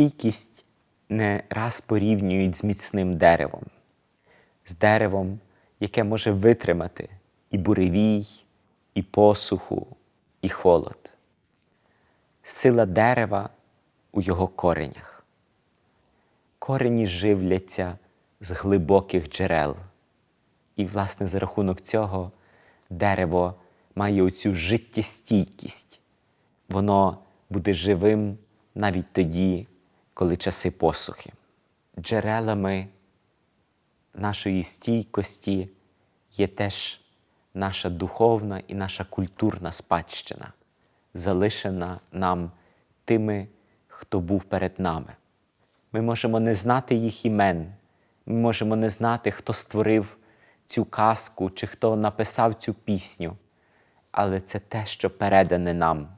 Стійкість не раз порівнюють з міцним деревом, з деревом, яке може витримати і буревій, і посуху, і холод. Сила дерева у його коренях. Корені живляться з глибоких джерел. І, власне, за рахунок цього дерево має оцю життєстійкість. Воно буде живим навіть тоді, коли часи посухи. Джерелами нашої стійкості є теж наша духовна і наша культурна спадщина, залишена нам тими, хто був перед нами. Ми можемо не знати їх імен, ми можемо не знати, хто створив цю казку чи хто написав цю пісню, але це те, що передане нам.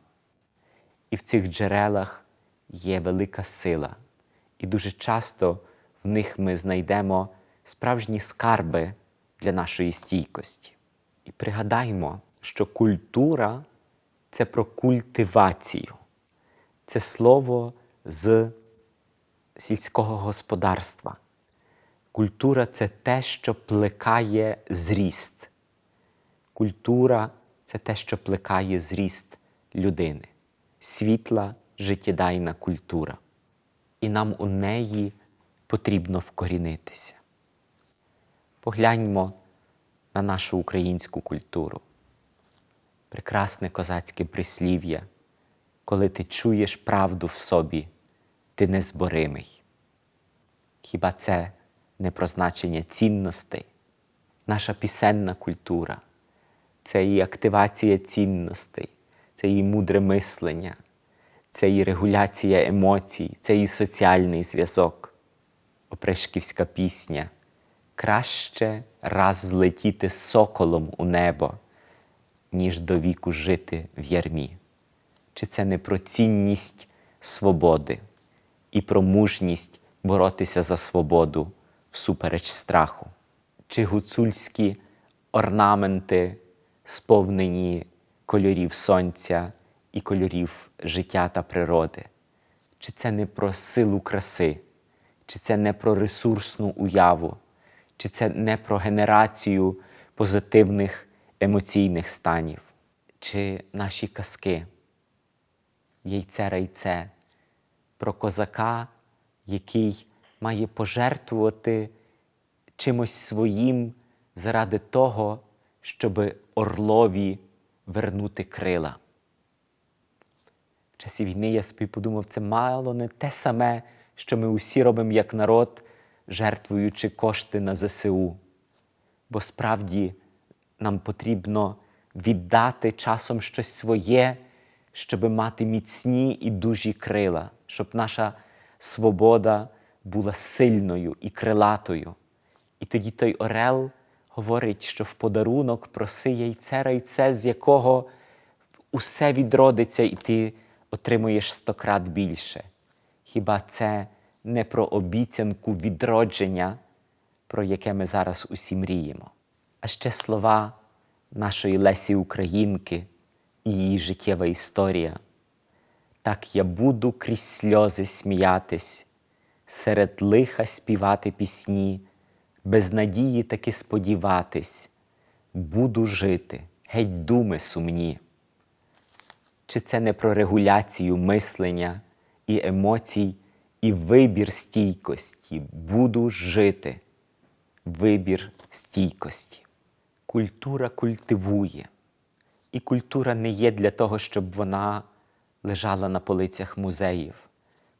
І в цих джерелах є велика сила. І дуже часто в них ми знайдемо справжні скарби для нашої стійкості. І пригадаймо, що культура це про культивацію, це слово з сільського господарства. Культура це те, що плекає зріст. Культура це те, що плекає зріст людини, світла, життєдайна культура. І нам у неї потрібно вкорінитися. Погляньмо на нашу українську культуру. Прекрасне козацьке прислів'я, коли ти чуєш правду в собі, ти незборимий. Хіба це не про значення цінностей? Наша пісенна культура це і активація цінностей, це і мудре мислення, це і регуляція емоцій, це і соціальний зв'язок. Опришківська пісня. Краще раз злетіти соколом у небо, ніж до віку жити в ярмі. Чи це не про цінність свободи і про мужність боротися за свободу всупереч страху? Чи гуцульські орнаменти, сповнені кольорів сонця і кольорів життя та природи? Чи це не про силу краси? Чи це не про ресурсну уяву? Чи це не про генерацію позитивних емоційних станів? Чи наші казки? Яйце райце про козака, який має пожертвувати чимось своїм заради того, щоб орлові вернути крила. В часі війни я собі подумав, це мало не те саме, що ми усі робимо як народ, жертвуючи кошти на ЗСУ. Бо справді нам потрібно віддати часом щось своє, щоб мати міцні і дужі крила, щоб наша свобода була сильною і крилатою. І тоді той Орел говорить, що в подарунок проси яйце райце, з якого усе відродиться, і ти отримуєш стократ більше. Хіба це не про обіцянку відродження, про яке ми зараз усі мріємо? А ще слова нашої Лесі Українки і її життєва історія. Так я буду крізь сльози сміятись, серед лиха співати пісні, без надії таки сподіватись, буду жити, геть думи сумні. Чи це не про регуляцію мислення і емоцій, і вибір стійкості? Буду жити, вибір стійкості. Культура культивує. І культура не є для того, щоб вона лежала на полицях музеїв.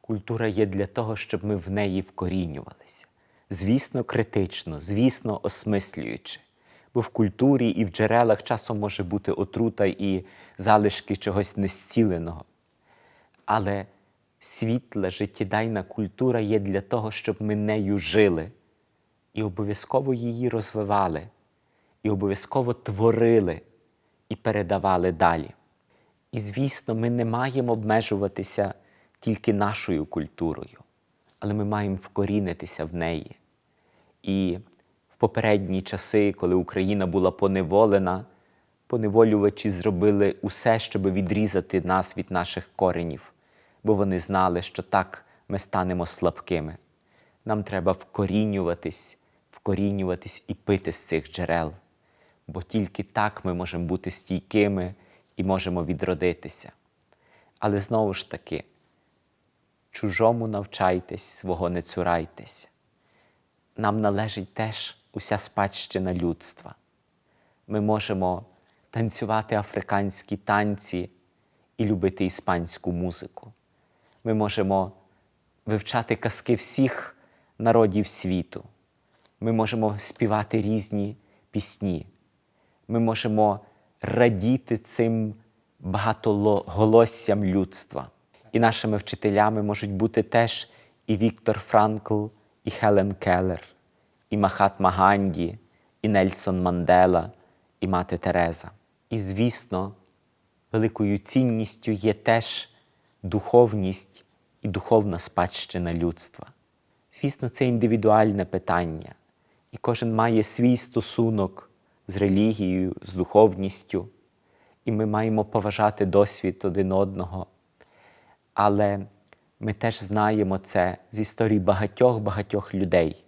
Культура є для того, щоб ми в неї вкорінювалися. Звісно, критично, звісно, осмислюючи. Бо в культурі і в джерелах часом може бути отрута і залишки чогось незціленого. Але світла, життєдайна культура є для того, щоб ми нею жили і обов'язково її розвивали, і обов'язково творили і передавали далі. І, звісно, ми не маємо обмежуватися тільки нашою культурою, але ми маємо вкорінитися в неї. І попередні часи, коли Україна була поневолена, поневолювачі зробили усе, щоб відрізати нас від наших коренів, бо вони знали, що так ми станемо слабкими. Нам треба вкорінюватись, вкорінюватись і пити з цих джерел, бо тільки так ми можемо бути стійкими і можемо відродитися. Але знову ж таки, чужому навчайтесь, свого не цурайтесь. Нам належить теж уся спадщина людства. Ми можемо танцювати африканські танці і любити іспанську музику. Ми можемо вивчати казки всіх народів світу. Ми можемо співати різні пісні. Ми можемо радіти цим багатоголоссям людства. І нашими вчителями можуть бути теж і Віктор Франкл, і Хелен Келлер, і Махатма Ганді, і Нельсон Мандела, і мати Тереза. І, звісно, великою цінністю є теж духовність і духовна спадщина людства. Звісно, це індивідуальне питання, і кожен має свій стосунок з релігією, з духовністю, і ми маємо поважати досвід один одного. Але ми теж знаємо це з історії багатьох-багатьох людей,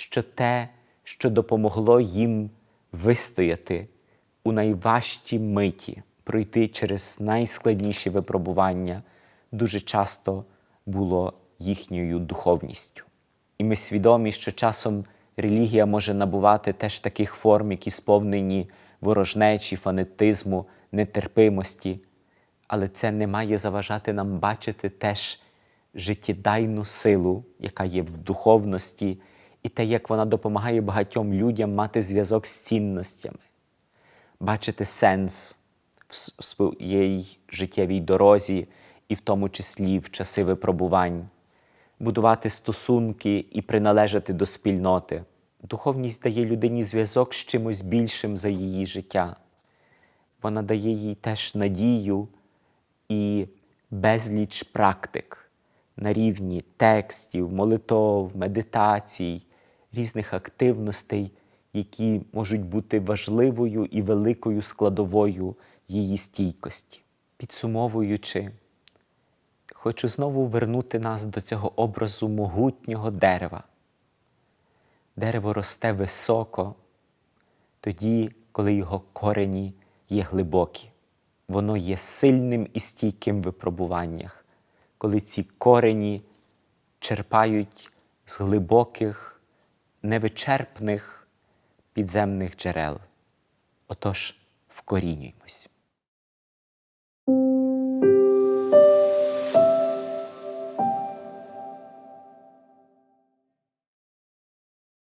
що те, що допомогло їм вистояти у найважчій миті, пройти через найскладніші випробування, дуже часто було їхньою духовністю. І ми свідомі, що часом релігія може набувати теж таких форм, які сповнені ворожнечі, фанатизму, нетерпимості, але це не має заважати нам бачити теж життєдайну силу, яка є в духовності, і те, як вона допомагає багатьом людям мати зв'язок з цінностями, бачити сенс в своїй життєвій дорозі, і в тому числі в часи випробувань, будувати стосунки і приналежати до спільноти. Духовність дає людині зв'язок з чимось більшим за її життя. Вона дає їй теж надію і безліч практик на рівні текстів, молитов, медитацій, різних активностей, які можуть бути важливою і великою складовою її стійкості. Підсумовуючи, хочу знову вернути нас до цього образу могутнього дерева. Дерево росте високо, тоді, коли його корені є глибокі. Воно є сильним і стійким в випробуваннях, коли ці корені черпають з глибоких, невичерпних підземних джерел. Отож, вкорінюємось.